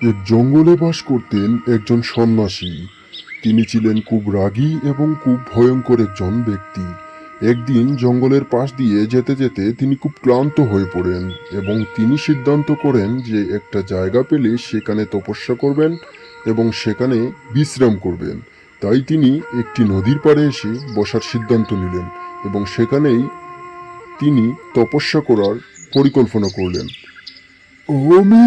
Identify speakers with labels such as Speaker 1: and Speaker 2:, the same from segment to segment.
Speaker 1: এক জঙ্গলে বাস করতেন একজন সন্ন্যাসী। তিনি ছিলেন খুব রাগী এবং খুব ভয়ঙ্কর একজন ব্যক্তি। একদিন জঙ্গলের পাশ দিয়ে যেতে যেতে তিনি খুব ক্লান্ত হয়ে পড়েন এবং তিনি সিদ্ধান্ত করেন যে একটা জায়গা পেলে সেখানে তপস্যা করবেন এবং সেখানে বিশ্রাম করবেন। তাই তিনি একটি নদীর পাড়ে এসে বসার সিদ্ধান্ত নিলেন এবং সেখানেই তিনি তপস্যা করার পরিকল্পনা করলেন। আমি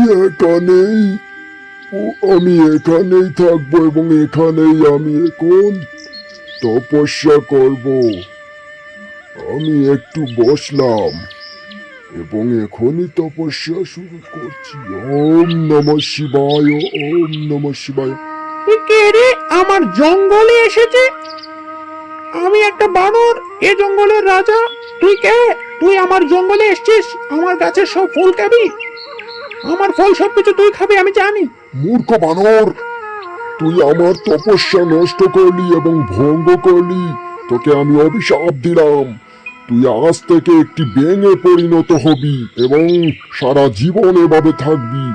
Speaker 1: আমি এখানেই থাকব এবং এখানেই আমি এখন তপস্যা করব। আমি একটু বসলাম এবং এখনই তপস্যা শুরু করছি। ওম নম শিবায়, ওম নম শিবায়।
Speaker 2: কে রে? আমার জঙ্গলে এসেছে? আমি একটা বানর, এ জঙ্গলের রাজা। তুই কে? তুই আমার জঙ্গলে এসেছিস? আমার গাছের সব ফুল খাবি? আমার ফল সব কিছু তুই খাবি, আমি জানি।
Speaker 1: মূর্খ বানর। তুই আমার তপস্যা নষ্ট করলি এবং ভঙ্গ করলি। তোকে আমি অভিশাপ দিলাম। তুই আজ থেকে একটি ব্যাঙে পরিণত হবি এবং সারা জীবন এভাবে থাকবি।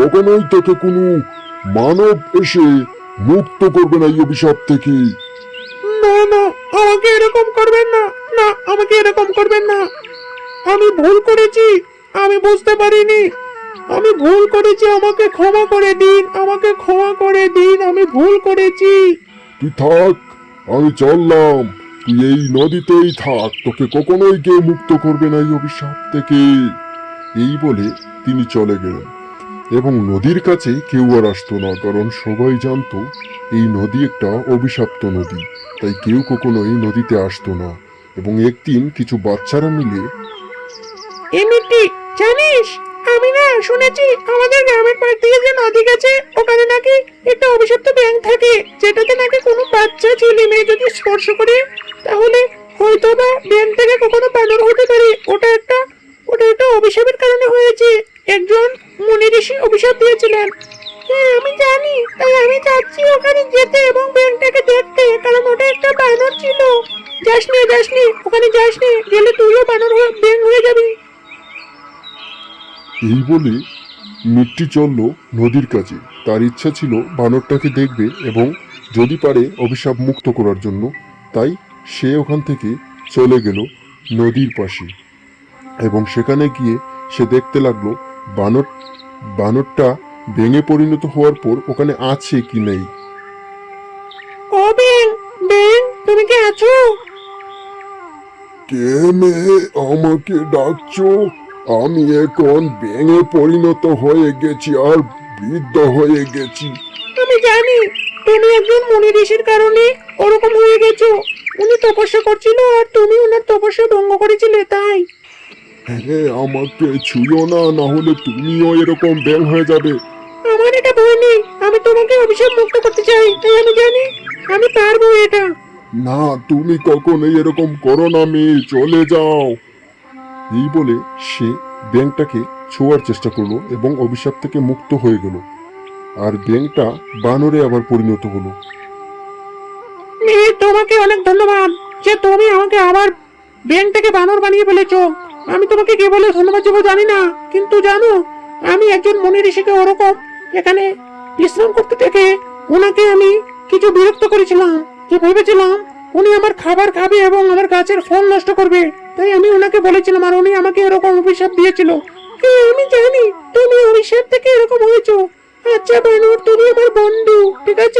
Speaker 1: কখনোই তোকে কোনো মানব এসে মুক্ত করবে না এই অভিশাপ থেকে।
Speaker 2: না না, আমাকে এরকম করবেন না। না, আমাকে এরকম করবেন না। আমি ভুল করেছি, আমি বুঝতে পারিনি। আমি ভুল করেছি আমাকে ক্ষমা করে দিন আমাকে ক্ষমা করে দিন আমি ভুল করেছি।
Speaker 1: তুই থাক আমি চললাম। তুই এই নদীতেই থাক তোকে কখনোই কেউ মুক্ত করবে না এই অভিশাপ থেকে। এই বলে তিনি চলে গেলেন। এবং নদীর কাছে কেউ আর আসতো না কারণ সবাই জানতো এই নদী একটা অভিশাপ্ত নদী তাই কেউ কখনো এই নদীতে আসতো না। এবং একদিন কিছু বাচ্চারা মিলে
Speaker 2: এমনিটি জানিস আমি না শুনেছি আমাদের গ্রামের পাশ দিয়ে যে নদী গেছে ওখানে নাকি একটা অভিশপ্ত ব্যাঙ থাকে, যেটাতে নাকি কোনো বাচ্চা, ছেলে, মেয়ে যদি স্পর্শ করে, তাহলে হয়তো বা ব্যাঙ থেকে কখনো বানর হতে পারে। ওটা একটা ওটা একটা অভিশাপের কারণে হয়েছে। একজন মুনি ঋষি অভিশাপ দিয়েছিলেন। হ্যাঁ আমি জানি, তাই আমি চাচ্ছি ওখানে যেতে এবং ব্যাংকটাকে দেখতে, কারণ ওটা একটা বানর ছিল। যাস নে যাস নে ওখানে যাস নে গেলে তুইও বানর হয়ে
Speaker 1: এই বলে মিট্টি চলল নদীর কাছে। তার ইচ্ছা ছিল বানরটাকে দেখবে এবং যদি পারে অভিশাপ মুক্ত করার জন্য। তাই সে ওখান থেকে চলে গেল নদীর পাশে। এবং সেখানে গিয়ে সে দেখতে লাগল বানর বানরটা ভেঙে পরিণত হওয়ার পর ওখানে আছে কি নেই।
Speaker 2: ও তুমি কি আছো?
Speaker 1: কে মেয়ে আমাকে ডাকছো? আমি এখন ভেঙে পরিণত হয়ে গেছি আর বৃদ্ধ হয়ে গেছি।
Speaker 2: আমি জানি তুমি একজন মুনি ঋষির কারণে ওরকম হয়ে গেছো। উনি তপস্যা করছিল আর তুমি ওনার তপস্যা ভঙ্গ করেছিলে তাই।
Speaker 1: হ্যাঁ আমাকে ছুঁয়ো না না হলে তুমিও এরকম ব্যাং হয়ে যাবে।
Speaker 2: আমার এটা ভয় নেই আমি তোমাকে অভিশাপ মুক্ত করতে চাই তাই আমি জানি আমি পারব এটা।
Speaker 1: না তুমি কখনোই এরকম করো না মেয়ে চলে যাও। এই বলে সে ব্যাংকটাকে ছোঁয়ার চেষ্টা করল এবং অভিশাপ থেকে মুক্ত হয়ে গেল। আর ব্যাংকটা বানরে আবার পরিণত হলো।
Speaker 2: তোমাকে অনেক ধন্যবাদ যে তুমি আমাকে আবার ব্যাংক বানর বানিয়ে ফেলেছো। আমি তোমাকে কে বলে ধন্যবাদ দেবো জানি না, কিন্তু জানো, আমি একজন মনি ঋষিকে ওরকম এখানে বিশ্রাম করতে থেকে ওনাকে আমি কিছু বিরক্ত করেছিলাম। যে ভেবেছিলাম উনি আমার খাবার খাবে এবং আমার গাছের ফল নষ্ট করবে। তাই আমি ওনাকে বলেছিলাম আর উনি আমাকে এরকম অভিশাপ দিয়েছিল। আমি জানি তুমি অভিশাপ থেকে এরকম হয়েছো। আচ্ছা বানর, তুমি আমার বন্ধু, ঠিক আছে?